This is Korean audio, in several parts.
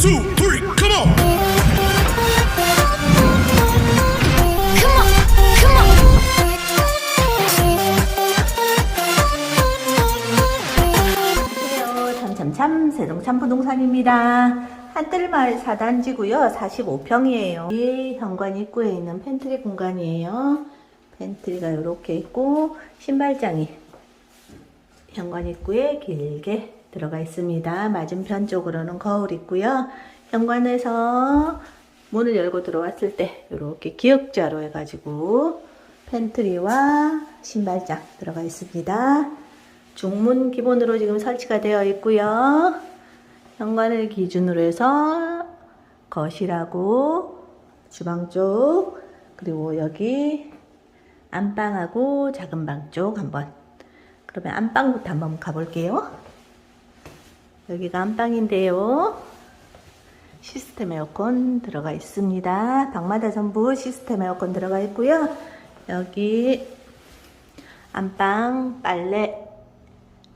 two, three, come on. Come on, come on. 안녕하세요. 참참참 세동참 부동산입니다. 한뜰마을 4단지고요. 45평이에요. 이 현관 입구에 있는 팬트리 공간이에요. 팬트리가 이렇게 있고 신발장이 현관 입구에 길게 들어가 있습니다. 맞은편 쪽으로는 거울 있고요. 현관에서 문을 열고 들어왔을 때 이렇게 기역자로 해가지고 팬트리와 신발장 들어가 있습니다. 중문 기본으로 지금 설치가 되어 있고요. 현관을 기준으로 해서 거실하고 주방 쪽 그리고 여기 안방하고 작은 방 쪽 한번 그러면 안방부터 한번 가볼게요. 여기가 안방인데요. 시스템 에어컨 들어가 있습니다. 방마다 전부 시스템 에어컨 들어가 있고요. 여기 안방 빨래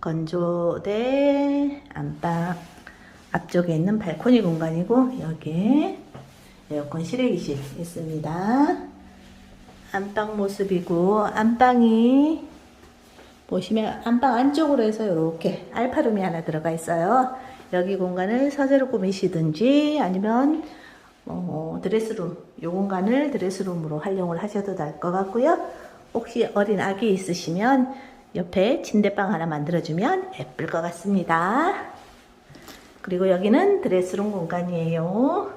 건조대 안방 앞쪽에 있는 발코니 공간이고 여기에 에어컨 실외기실 있습니다. 안방 모습이고 안방이 보시면 안방 안쪽으로 해서 이렇게 알파룸이 하나 들어가 있어요. 여기 공간을 서재로 꾸미시든지 아니면 어, 드레스룸, 이 공간을 드레스룸으로 활용을 하셔도 될 것 같고요. 혹시 어린 아기 있으시면 옆에 침대방 하나 만들어주면 예쁠 것 같습니다. 그리고 여기는 드레스룸 공간이에요.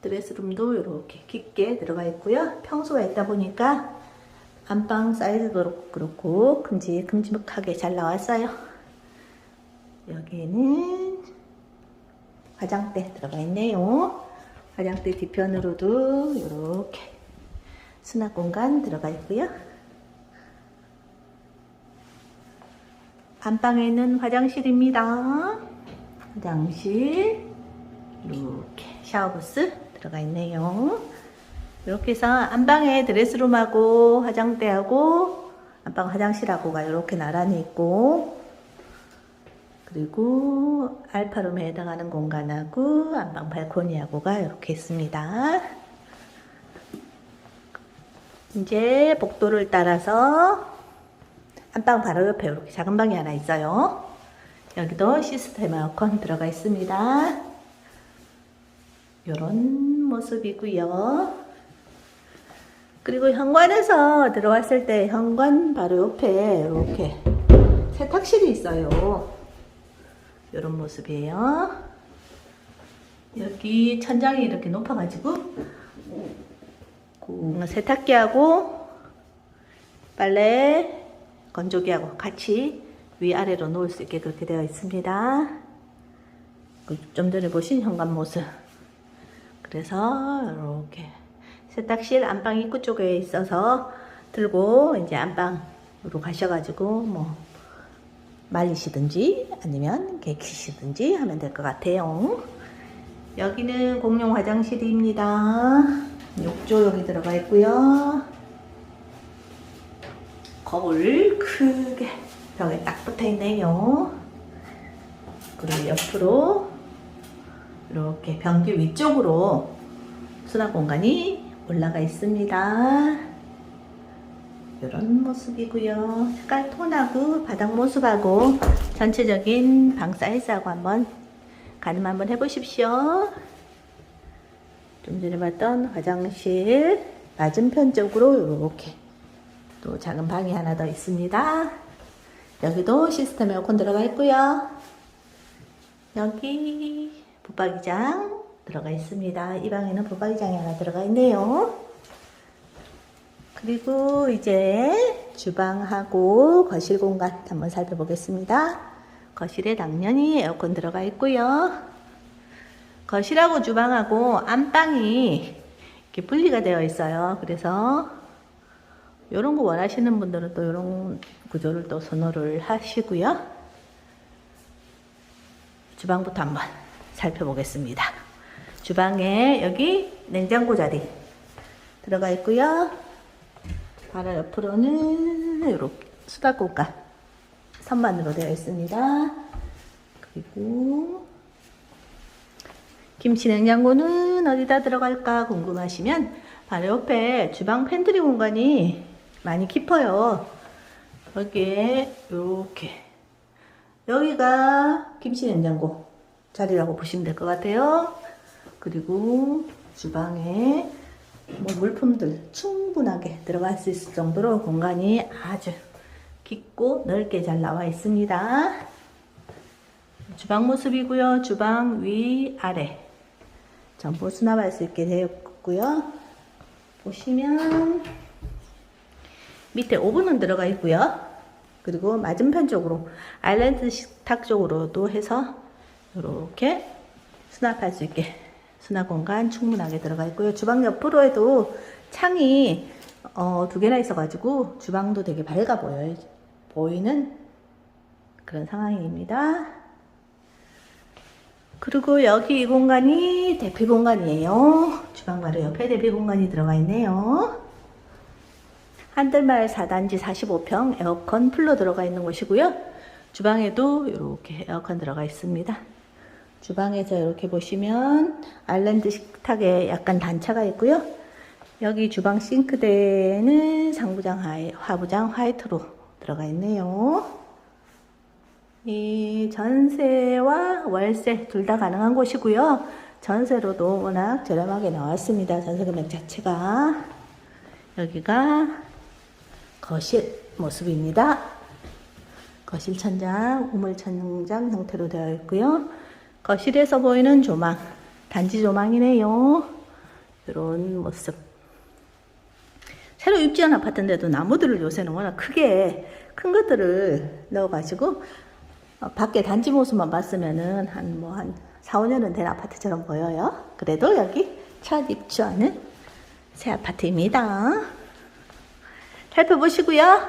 드레스룸도 이렇게 깊게 들어가 있고요. 평소가 있다 보니까 안방 사이즈도 그렇고 큼직큼직하게 잘 나왔어요. 여기는 화장대 들어가 있네요. 화장대 뒤편으로도 이렇게 수납 공간 들어가 있고요. 안방에 있는 화장실입니다. 화장실 이렇게 샤워부스 들어가 있네요. 이렇게 해서 안방에 드레스룸하고 화장대하고 안방 화장실하고가 이렇게 나란히 있고 그리고 알파룸에 해당하는 공간하고 안방 발코니하고가 이렇게 있습니다. 이제 복도를 따라서 안방 바로 옆에 이렇게 작은 방이 하나 있어요. 여기도 시스템 에어컨 들어가 있습니다. 이런 모습이고요. 그리고 현관에서 들어왔을 때 현관 바로 옆에 이렇게 세탁실이 있어요. 이런 모습이에요. 여기 천장이 이렇게 높아가지고 그 세탁기하고 빨래 건조기하고 같이 위아래로 놓을 수 있게 그렇게 되어 있습니다. 그좀 전에 보신 현관 모습. 그래서 이렇게 세탁실 안방 입구 쪽에 있어서 들고 이제 안방으로 가셔가지고 뭐 말리시든지 아니면 개키시든지 하면 될 것 같아요. 여기는 공용 화장실입니다. 욕조 여기 들어가 있고요. 거울 크게 벽에 딱 붙어 있네요. 그리고 옆으로 이렇게 변기 위쪽으로 수납 공간이 올라가 있습니다. 이런 모습이고요. 색깔 톤하고 바닥 모습하고 전체적인 방 사이즈하고 한번 가늠 한번 해보십시오. 좀 전에 봤던 화장실 맞은편 쪽으로 이렇게 또 작은 방이 하나 더 있습니다. 여기도 시스템 에어컨 들어가 있고요. 여기 붙박이장 들어가 있습니다. 이 방에는 붙박이장이 하나 들어가 있네요. 그리고 이제 주방하고 거실 공간 한번 살펴보겠습니다. 거실에 당연히 에어컨 들어가 있고요. 거실하고 주방하고 안방이 이렇게 분리가 되어 있어요. 그래서 이런 거 원하시는 분들은 또 이런 구조를 또 선호를 하시고요. 주방부터 한번 살펴보겠습니다. 주방에 여기 냉장고 자리 들어가 있고요. 바로 옆으로는 이렇게 공간 선반으로 되어 있습니다. 그리고 김치 냉장고는 어디다 들어갈까 궁금하시면 바로 옆에 주방 팬트리 공간이 많이 깊어요. 여기에 이렇게 여기가 김치 냉장고 자리라고 보시면 될 것 같아요. 그리고 주방에 뭐 물품들 충분하게 들어갈 수 있을 정도로 공간이 아주 깊고 넓게 잘 나와 있습니다. 주방 모습이고요. 주방 위 아래 전부 수납할 수 있게 되었고요. 보시면 밑에 오븐은 들어가 있고요. 그리고 맞은편 쪽으로 아일랜드 식탁 쪽으로도 해서 이렇게 수납할 수 있게 수납 공간 충분하게 들어가 있고요. 주방 옆으로에도 창이 어, 두 개나 있어가지고 주방도 되게 밝아 보여요. 보이는 그런 상황입니다. 그리고 여기 이 공간이 대피 공간이에요. 주방 바로 옆에 대피 공간이 들어가 있네요. 한들말 4단지 45평 에어컨 풀로 들어가 있는 곳이고요. 주방에도 이렇게 에어컨 들어가 있습니다. 주방에서 이렇게 보시면 아일랜드 식탁에 약간 단차가 있고요. 여기 주방 싱크대는 상부장 하이, 하부장 화이트로 들어가 있네요. 이 전세와 월세 둘 다 가능한 곳이고요. 전세로도 워낙 저렴하게 나왔습니다. 전세 금액 자체가. 여기가 거실 모습입니다. 거실 천장, 우물 천장 형태로 되어 있고요. 거실에서 보이는 조망, 단지 조망이네요. 이런 모습. 새로 입주한 아파트인데도 나무들을 요새는 워낙 크게 큰 것들을 넣어가지고 어, 밖에 단지 모습만 봤으면은 한 뭐 한 4, 5년은 된 아파트처럼 보여요. 그래도 여기 첫 입주하는 새 아파트입니다. 살펴보시고요.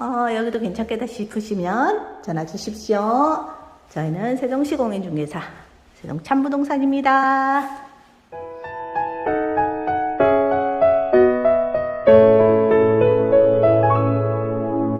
어, 여기도 괜찮겠다 싶으시면 전화 주십시오. 저희는 세종시 공인중개사 세종참부동산입니다.